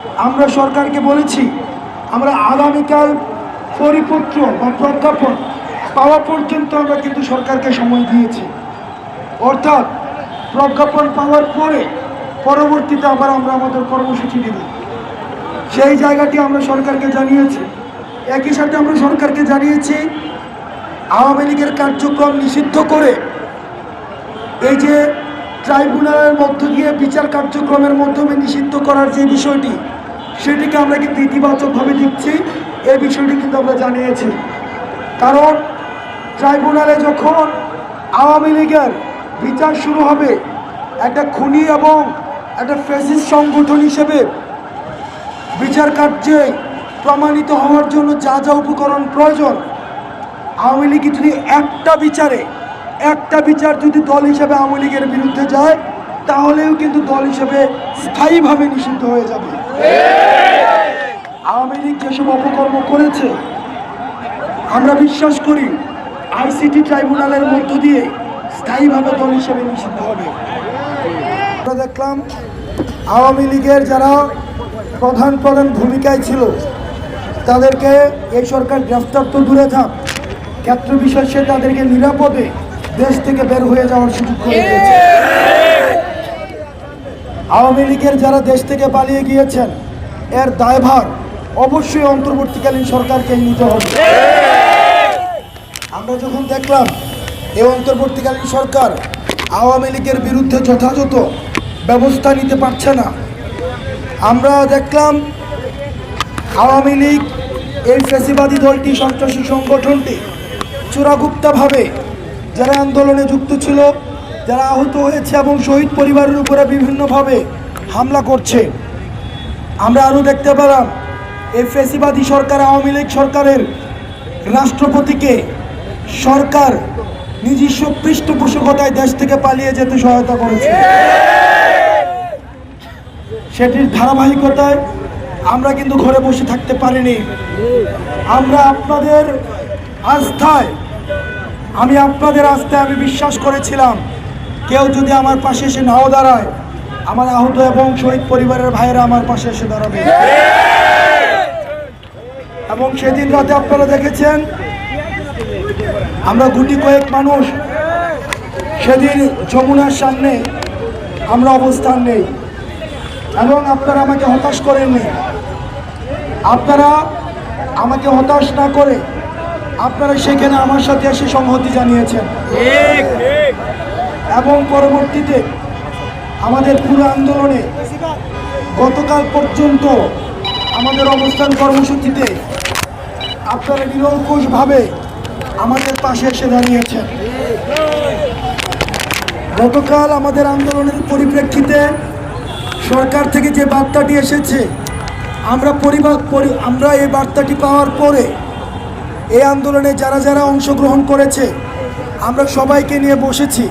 আমরা সরকারকে বলেছি, আমরা আগামীকাল পরিপত্র বা প্রজ্ঞাপন পাওয়া পর্যন্ত আমরা কিন্তু সরকারকে সময় দিয়েছি। অর্থাৎ প্রজ্ঞাপন পাওয়ার পরে পরবর্তীতে আবার আমরা আমাদের কর্মসূচি দেব সেই জায়গাটি আমরা সরকারকে জানিয়েছি। একই সাথে আমরা সরকারকে জানিয়েছি, আওয়ামী লীগের কার্যক্রম নিষিদ্ধ করে এই যে ট্রাইব্যুনালের মধ্য দিয়ে বিচার কার্যক্রমের মাধ্যমে নিষিদ্ধ করার যে বিষয়টি, সেটিকে আমরা কিন্তু ইতিবাচকভাবে দিচ্ছি এই বিষয়টি কিন্তু আমরা জানিয়েছি। কারণ ট্রাইব্যুনালে যখন আওয়ামী লীগের বিচার শুরু হবে, একটা খুনি এবং একটা ফেসিস সংগঠন হিসেবে বিচার কার্যে প্রমাণিত হওয়ার জন্য যা যা উপকরণ প্রয়োজন, আওয়ামী লীগ যদি একটা বিচারে একটা বিচার যদি দল হিসেবে আওয়ামী লীগের বিরুদ্ধে যায়, তাহলেও কিন্তু দল হিসেবে স্থায়ীভাবে নিষিদ্ধ হয়ে যাবে। আওয়ামী লীগ যেসব অপকর্ম করেছে, আমরা বিশ্বাস করি আইসিটি ট্রাইব্যুনালের মধ্য দিয়ে স্থায়ীভাবে দল হিসেবে নিষিদ্ধ হবে। আমরা দেখলাম আওয়ামী লীগের যারা প্রধান প্রধান ভূমিকায় ছিল, তাদেরকে এই সরকার গ্রেফতার তো দূরে থাক ক্ষেত্র বিশেষে তাদেরকে নিরাপদে দেশ থেকে বের হয়ে যাওয়ার সুযোগ করে দিয়েছে। আওয়ামী লীগের যারা দেশ থেকে পালিয়ে গিয়েছেন, এর দায়ভার অবশ্যই অন্তর্বর্তীকালীন সরকারকে নিতে হবে। আমরা যখন দেখলাম এই অন্তর্বর্তীকালীন সরকার আওয়ামী লীগের বিরুদ্ধে যথাযথ ব্যবস্থা নিতে পারছে না, আমরা দেখলাম আওয়ামী লীগ এই ফেসিবাদী দলটি, সন্ত্রাসী সংগঠনটি চূড়াগুপ্তভাবে যারা আন্দোলনে যুক্ত ছিল, যারা আহত হয়েছে এবং শহীদ পরিবারের উপরে বিভিন্নভাবে হামলা করছে। আমরা আরও দেখতে পেলাম এই ফেসিবাদী সরকার, আওয়ামী লীগ সরকারের রাষ্ট্রপতিকে সরকার নিজস্ব পৃষ্ঠপোষকতায় দেশ থেকে পালিয়ে যেতে সহায়তা করেছে। সেটির ধারাবাহিকতায় আমরা কিন্তু ঘরে বসে থাকতে পারিনি। আমরা আপনাদের আস্থায় আমি আপনাদের আস্থায় আমি বিশ্বাস করেছিলাম। কেউ যদি আমার পাশে এসে নাও দাঁড়ায়, আমার আহত এবং শহীদ পরিবারের ভাইয়েরা আমার পাশে এসে দাঁড়াবে। এবং সেদিন রাতে আপনারা দেখেছেন, আমরা গুটি কয়েক মানুষ সেদিন যমুনার সামনে আমরা অবস্থান নেই। এবং আপনারা আমাকে হতাশ করেননি। আপনারা আমাকে হতাশ না করে আপনারা সেখানে আমার সাথে এসে সংহতি জানিয়েছেন। এবং পরবর্তীতে আমাদের পুরো আন্দোলনে গতকাল পর্যন্ত আমাদের অবস্থান কর্মসূচিতে আপনারা নিরঙ্কুশভাবে আমাদের পাশে এসে দাঁড়িয়েছেন। গতকাল আমাদের আন্দোলনের পরিপ্রেক্ষিতে সরকার থেকে যে বার্তাটি এসেছে আমরা পরিবার পরি আমরা এই বার্তাটি পাওয়ার পরে এই আন্দোলনে যারা যারা অংশগ্রহণ করেছে আমরা সবাইকে নিয়ে বসেছি।